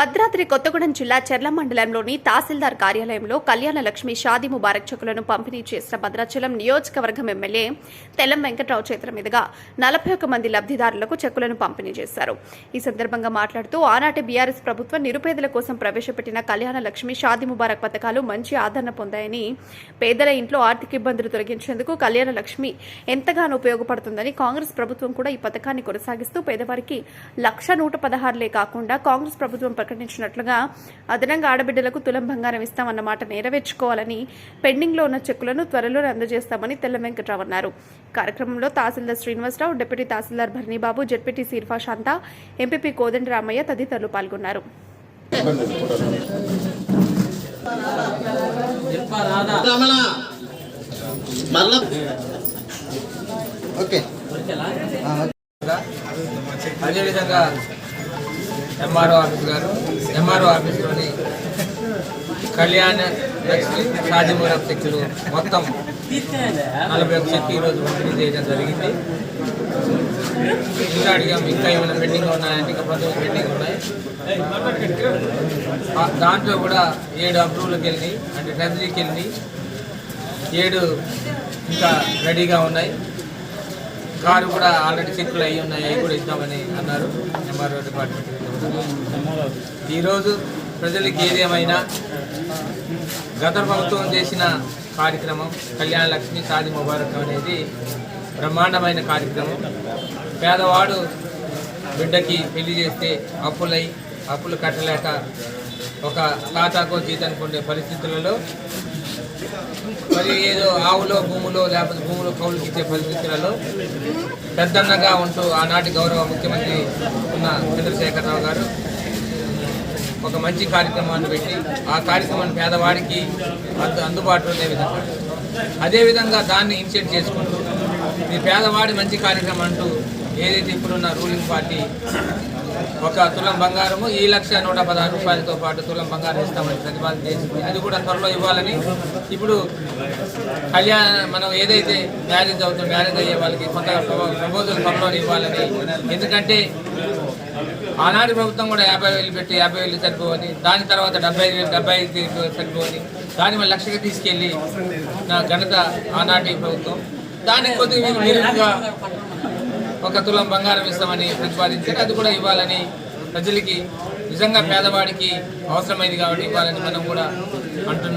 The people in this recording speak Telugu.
భద్రాద్రి కొత్తగూడెం జిల్లా చెర్ల మండలంలోని తహసీల్దార్ కార్యాలయంలో కళ్యాణ లక్ష్మి షాది ముబారక్ చెక్కులను పంపిణీ చేసిన భద్రాచలం నియోజకవర్గం ఎమ్మెల్యే తెల్లం వెంకట్రావు చేతుల మీదుగా నలభై ఒక్క మంది లబ్ధిదారులకు చెక్కులను పంపిణీ చేశారు. ఈ సందర్భంగా మాట్లాడుతూ ఆనాటి బీఆర్ఎస్ ప్రభుత్వం నిరుపేదల కోసం ప్రవేశపెట్టిన కళ్యాణ లక్ష్మి షాది ముబారక్ పథకాలు మంచి ఆదరణ పొందాయని పేదల ఇంట్లో ఆర్థిక ఇబ్బందులు తొలగించేందుకు కళ్యాణ లక్ష్మి ఎంతగానో ఉపయోగపడుతుందని కాంగ్రెస్ ప్రభుత్వం కూడా ఈ పథకాన్ని కొనసాగిస్తూ పేదవారికి లక్ష నూట పదహారులే కాకుండా కాంగ్రెస్ ప్రభుత్వం ప్రకటించినట్లుగా అదనంగా ఆడబిడ్డలకు తులం బంగారం ఇస్తామన్న మాట నెరవేర్చుకోవాలని పెండింగ్లో ఉన్న చెక్కులను త్వరలో అందజేస్తామని తెల్ల వెంకట్రావు అన్నారు. కార్యక్రమంలో తహసీల్దార్ శ్రీనివాసరావు డిప్యూటీ తహసీల్దార్ భరణిబాబు జడ్పీటీ సీర్ఫా శాంత ఎంపీపీ కోదండ రామయ్య తదితరులు పాల్గొన్నారు. ఓకే. అదేవిధంగా ఎంఆర్ఓ ఆఫీస్ గారు ఎంఆర్ఓ ఆఫీస్లోని కళ్యాణ లక్ష్మి షాజీమూరం చెక్కులు మొత్తం నలభై ఒక చెక్కు ఈరోజు పంపిణీ చేయడం జరిగింది. ఇంకా అడిగాం ఇంకా ఏమైనా పెండింగ్ ఉన్నాయంటే ఇంకా పదవి పెండింగ్ ఉన్నాయి. దాంట్లో కూడా ఏడు అప్రూవల్కి వెళ్ళి అంటే ట్రెజరీకి వెళ్ళి ఏడు ఇంకా రెడీగా ఉన్నాయి. కారు కూడా ఆల్రెడీ చెక్కులు అయి ఉన్నాయి అవి కూడా ఇద్దామని అన్నారు. ఎంఆర్ఓ డిపార్ట్మెంట్ ఈరోజు ప్రజలకి ఏదేమైనా గత ప్రభుత్వం చేసిన కార్యక్రమం కళ్యాణ లక్ష్మి సాది ముబారక్ అనేది బ్రహ్మాండమైన కార్యక్రమం. పేదవాడు బిడ్డకి పెళ్ళి చేస్తే అప్పులై అప్పులు కట్టలేక ఒక తాతాకో జీతానికి ఉండే పరిస్థితులలో మరి ఏదో ఆవులో భూములో లేకపోతే భూములో కౌలు ఇచ్చే పరిస్థితులలో పెద్దన్నగా ఉంటూ ఆనాటి గౌరవ ముఖ్యమంత్రి ఉన్న చంద్రశేఖరరావు గారు ఒక మంచి కార్యక్రమాన్ని పెట్టి ఆ కార్యక్రమాన్ని పేదవాడికి అందుబాటులో ఉండే విధంగా అదేవిధంగా దాన్ని ఇనిషియేట్ చేసుకుంటూ ఇది పేదవాడి మంచి కార్యక్రమం అంటూ ఏదైతే ఇప్పుడున్న రూలింగ్ పార్టీ ఒక తులం బంగారము ఈ లక్ష నూట పదహారు రూపాయలతో పాటు తులం బంగారం ఇస్తామని ప్రతిపాదన చేసింది. అది కూడా త్వరలో ఇవ్వాలని ఇప్పుడు కళ్యాణ మనం ఏదైతే మ్యారేజ్ అవుతుంది మ్యారేజ్ అయ్యే వాళ్ళకి కొంత ప్రపోజల్ త్వరలో ఇవ్వాలని. ఎందుకంటే ఆనాటి ప్రభుత్వం కూడా యాభై వేలు పెట్టి యాభై వేలు సరిపోవని దాని తర్వాత డెబ్బై ఐదు వేలు డెబ్బై ఐదు వేలు సరిపోవని దాని మళ్ళీ లక్షగా తీసుకెళ్ళి నా ఘనత ఆనాటి ప్రభుత్వం. దానికి కొద్దిగా మెరుగుగా ఒక తులం బంగారం ఇస్తామని ప్రతిపాదించారు. అది కూడా ఇవ్వాలని ప్రజలకి నిజంగా పేదవాడికి అవసరమైంది కాబట్టి ఇవ్వాలని మనం కూడా అంటున్నాం.